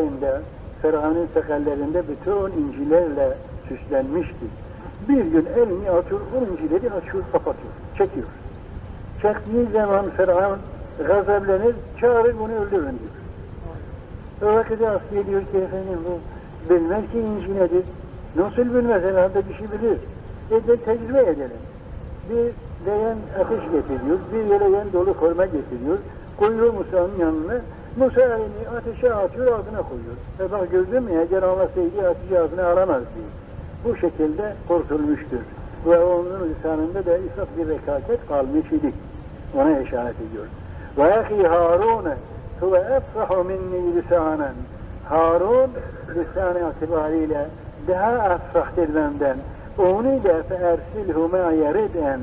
üzerinde Firavun'un seferlerinde bütün incilerle süslenmişti. Bir gün elini atıyor, o incileri açıyor, kapatıyor, çekiyor. Çektiği zaman Firavun gazaplanır, çağırır bunu öldürün diyor. O vakit Asiye diyor ki efendim bu bilmez ki inci nedir. Nasıl bilmez herhalde bir şey bilir. E de tecrübe edelim. Bir leğen ateş getiriyor, bir leğen dolu korma getiriyor. Koyuyor Musa'nın yanına. Musa elini ateşe atıyor, ağzına koyuyor. E bak gördün mü eğer anlasaydı ateşi ağzına alamazdı. Bu şekilde kurtulmuştur. Ve onun lisanında da ufak bir rekaket kalmış idi. Ona işaret ediyor. Ve ahi Harun huve efsahu minni lisanen. Harun lisan itibariyle daha afsahdır benden. Onu da feersilhu ma'ye rid'en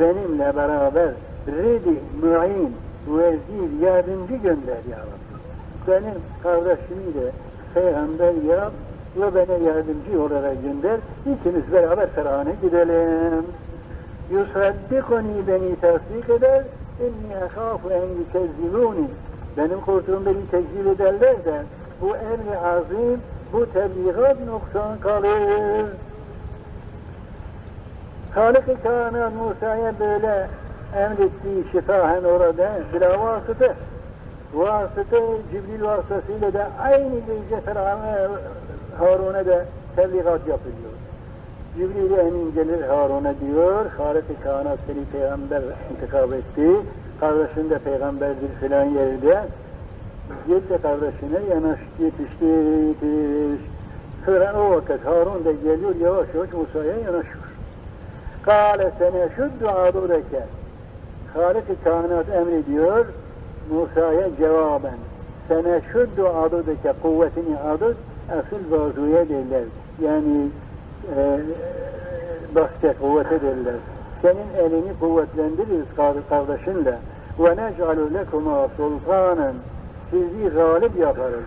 benimle beraber ridi, mu'in, vezir, yardımcı gönder ya Rabbi. Benim kardeşimi de peygamber yap ve bana yardımcı olarak gönder. İkimiz beraber Ferhan'a gidelim. Yusaddikuni beni tasdik eder. İnni ehâfu en yükezzibûni. Benim korktuğum beni tekzip ederler de bu emri azim, bu tebliğat noksan kalır. Halik-i Kainat Musa'ya böyle emrettiği şifahen orada bir vasıta. Vasıta Cibril vasıtasıyla da aynı gece Ferhan'a Harun'a da tebliğat yapılıyor. Cibril emin gelir Harun'a diyor, Halik-i Kainat seni peygamber intikab etti, kardeşin de peygamberdir filan yerde. Git de kardeşine yanaş, yetişti, yetiş. Sonra o vakit Harun da geliyor, yavaş yavaş Musa'ya yanaşıyor. Kale sene şuddu adudeke. Halik-i Kainat emrediyor, Musa'ya cevaben. Sene şuddu adudeke, kuvvetini adud, asıl bazuya derler. Yani e, basket, kuvvete derler. Senin elini kuvvetlendiririz kardeşinle. Ve nec'alu lekuma sultanen. Sizi galip yaparız.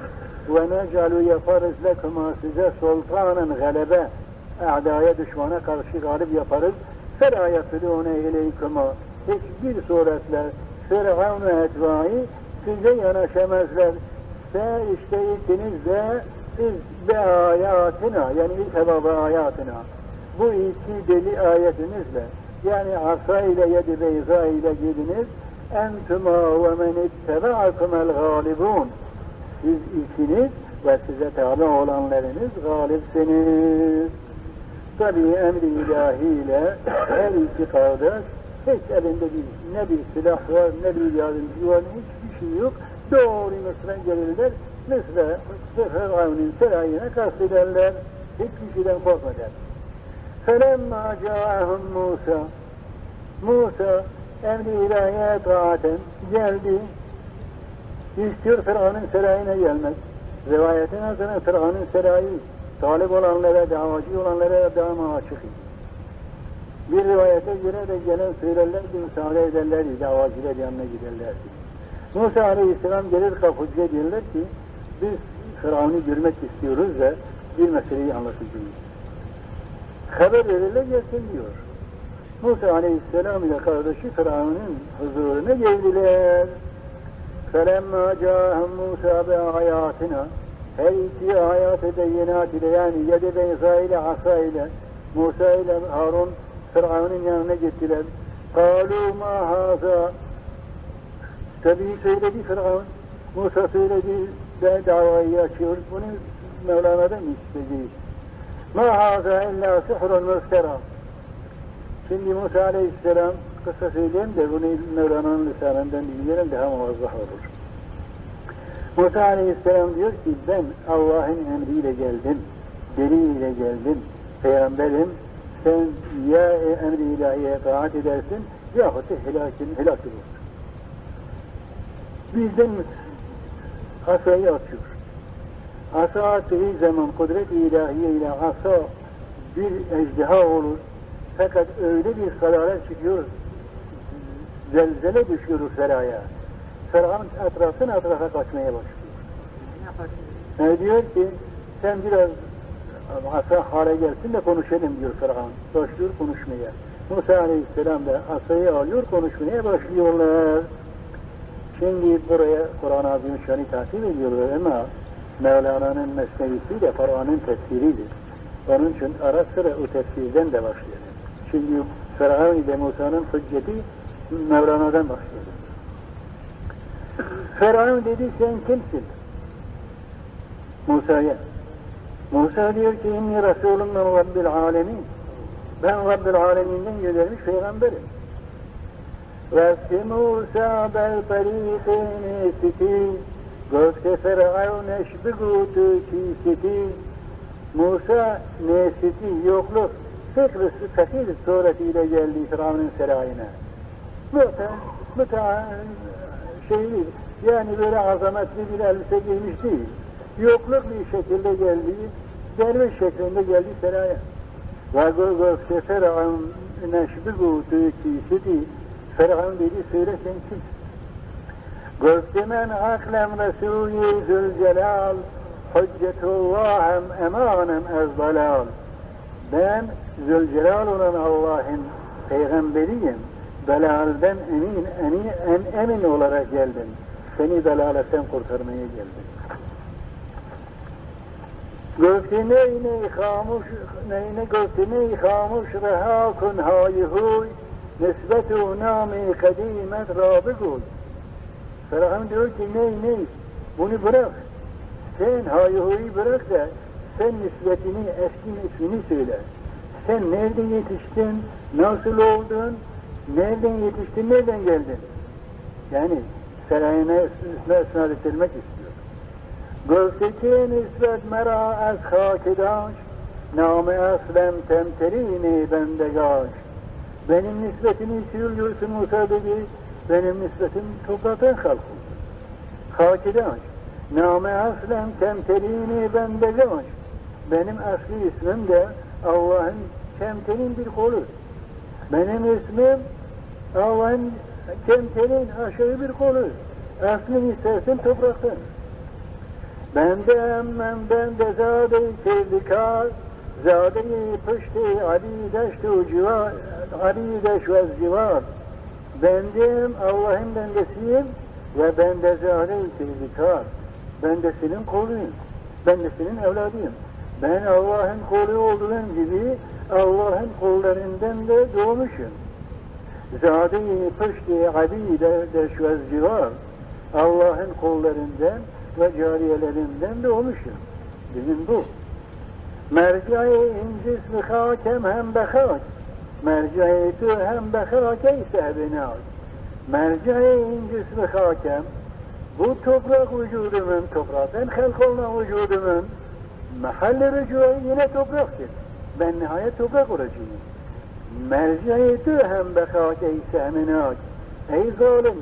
Ve nec'alu yaparız lekuma size sultanen galebe. A'daya düşmana karşı galip yaparız. Fela yasilûne ileykuma. Hiçbir suretle Firavun ve size yanaşamazlar. Ve işte ikiniz de biz be ayatına yani ilk hebaba ayatına bu iki deli ayetinizle yani asa ile yedi beyza ile gidiniz entuma ve men ittebakumel galibun siz ikiniz ve size tabi olanlarınız galipsiniz. Tabi emri ilahiyle her iki kardeş hiç elinde bir, ne bir silah var ne bir yardımcı var hiçbir şey yok. Doğru Mısır'a gelirler. Mısır'a Firavun'un sarayına kastederler. Hiçbir şeyden korkmadan. فَلَمَّا جَاءَهُمْ Musa Musa emri ilahiye taaten geldi. İstiyor Firavun'un sarayına gelmek. Rivayetine sonra Firavun'un sarayı talip olanlara, davacı olanlara daima açık. Bir rivayete göre de gelen söylerlerdi, müsaade ederlerdi, davacılar yanına giderlerdi. Musa Aleyhisselam gelir kapıcıya diyorlar ki, biz Firavun'u görmek istiyoruz da bir meseleyi anlatacağız. Haber verirler gelsin diyor. Musa Aleyhisselam ile kardeşi Firavun'un huzuruna geldiler. فَلَمَّا جَاءَهُمْ مُوسَى بِآيَاتِنَا Her iki ayat-ı beyinat ile yani yedi beyza ile asa ile Musa ile Harun Firavun'un yanına gittiler. Kalu ma haza. Tabii söyledi Firavun. Musa söyledi. Ben davayı açıyoruz. Bunu Mevlana'dan istedi. Ma haza illa sihrun müftera. Şimdi Musa Aleyhisselam kısa söyleyeyim de bunu Mevlana'nın lisanından dinleyelim daha muvazzah olur. Musa Aleyhisselam diyor ki ben Allah'ın emriyle geldim, deliyle geldim, peygamberim, sen ya emri ilahiye taat edersin yahut da helakin, helak olursun. Bizden asayı atıyor. Asa attığı zaman kudret ilahiye ile asa bir ejdiha olur. Fakat öyle bir karara çıkıyor, zelzele düşüyor saraya. Ferhan etrafın etrafa kaçmaya başlıyor. Ne diyor ki sen biraz asa hale gelsin de konuşalım diyor Ferhan. Başlıyor konuşmaya. Musa Aleyhisselam da asayı alıyor konuşmaya başlıyorlar. Şimdi buraya Kur'an-ı Azimüşşan'ı takip ediyorlar ama Mevlana'nın mesnevisi de Kur'an'ın tefsiridir. Onun için ara sıra o tefsirden de başlayalım. Çünkü Ferhan ile Musa'nın hücceti Mevlana'dan başlayalım. Ferhan dedi sen kimsin? Musa'ya. Musa diyor ki inni Resulüm min Rabbil Alemin. Ben Rabbil Alemin'den göndermiş peygamberim. Ve Musa bel tariqini siti Gofte Firavun eşbigutu kisiti Musa nesiti yokluk fikrisi fakir suretiyle geldi Firavun'un sarayına. Müte, müte şey yani böyle azametli bir elbise giymiş değil. Yokluk bir şekilde geldi, derviş şeklinde geldi seraya. Vagozov şeferan neşbigu tükisidi Ferhan dedi söyle sen kimsin? Gözdemen aklem Resulü Zülcelal Hüccetullah'em emanem ezdalal Ben Zülcelal olan Allah'ın peygamberiyim. Dalalden emin, emin, en, emin olarak geldim. Seni dalaletten kurtarmaya geldim. Göftine yine ikamuş neyine göftine ikamuş reha kun hayhuy nisbetu nami kadimet rabigul. Ferahım diyor ki ney ney bunu bırak. Sen hayhuyu bırak da sen nisbetini eski ismini söyle. Sen nerede yetiştin, nasıl oldun, nereden yetiştin, nereden geldin? Yani serayına isnat edilmek istiyor. Göfteki nispet mera az hakidaş, Name aslem temterini bendegaş. Benim nispetimi söylüyorsun Musa dedi, benim nispetim topraktan kalkın. Hakidaş. Name aslen temtelini bendegaş. Benim asli ismim de Allah'ın kemtelin bir kolu. Benim ismim Allah'ın kemtelin aşağı bir kolu. Aslını istersen topraktan. Ben de emmem ben de zade-i tevdikar, zade-i pışti Ali deştu civar, Ali deş ve civar. Bendim Allah'ın bendesiyim ve ben de zâle-i tevdikar. Ben de senin koluyum. Ben de senin evladıyım. Ben Allah'ın kolu olduğum gibi Allah'ın kollarından da doğmuşum. Zade-i pışti Ali deş ve civar. Allah'ın kollarından ve cariyelerinden doğmuşum. Bizim bu. Mercai incis ve hakem hem bekak. Mercai tu hem bekak ise binat. Mercai incis ve hakem bu toprak vücudumun, topraktan halk olan vücudumun mahalli rücuğu yine topraktır. Ben nihayet toprak olacağım. Mercai tu hem bekak ise binat. Ey zalim,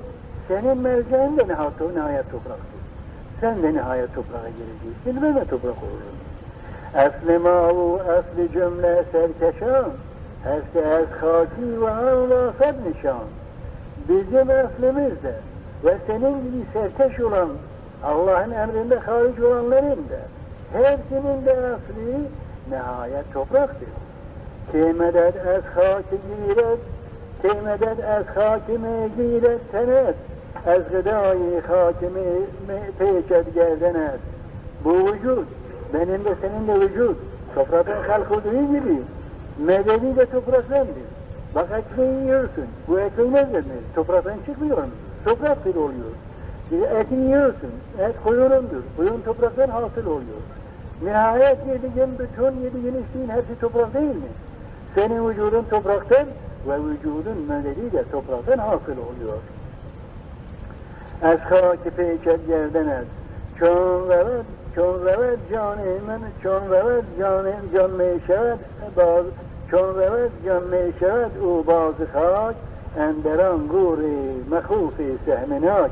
senin merceğin de nihayet topraktır. Sen de nihayet toprağa gireceksin, ben de toprak olurum. Asli mavu, asli cümle serkeşan, heste ez haki ve fed nişan. Bizim aslimizde ve senin gibi serkeş olan, Allah'ın emrinde hariç olanların da, hepsinin de asli nihayet topraktır. Keymedet ez haki giret, keymedet ez hakime giret tenet, از gıdayı hakimi peyked gerdenet. Bu vücut, benim de senin de vücut, topraktan halk olduğu gibi, medeni de topraktandır. Bak ekmeği yiyorsun, bu ekmeği ne denir? Topraktan çıkmıyor mu? Topraktır oluyor. Eti yiyorsun, et koyunundur, koyun topraktan hasıl oluyor. Nihayet yediğin bütün yediğin içtiğin hepsi toprak değil mi? Senin vücudun topraktan ve vücudun medeni de topraktan hasıl oluyor. از خاک پیکر گردن است. چون رود چون رود جان من چون رود جان جان می شود باز چون رود جان می شود او باز خاک اندران گوری مخوفی سهمناک.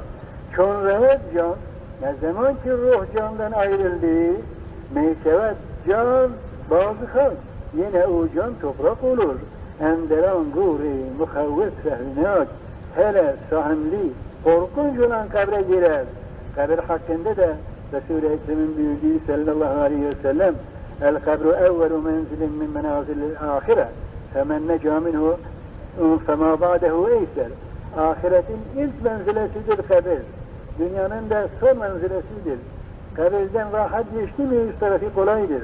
چون رود جان نزمان که روح جاندن آیدل دی می شود جان باز خود یه او جان تبرق اولور اندران گوری مخوف سهمناک. هلا ساهم دی korkunç olan kabre girer. Kabir hakkında da Resul-i Ekrem'in buyurduğu sallallahu aleyhi ve sellem El kabru evvelu menzilin min menazilil ahire femen neca minhu fema ba'dehu eyser Ahiretin ilk menzilesidir kabir. Dünyanın da son menzilesidir. Kabirden rahat geçti mi üst tarafı kolaydır.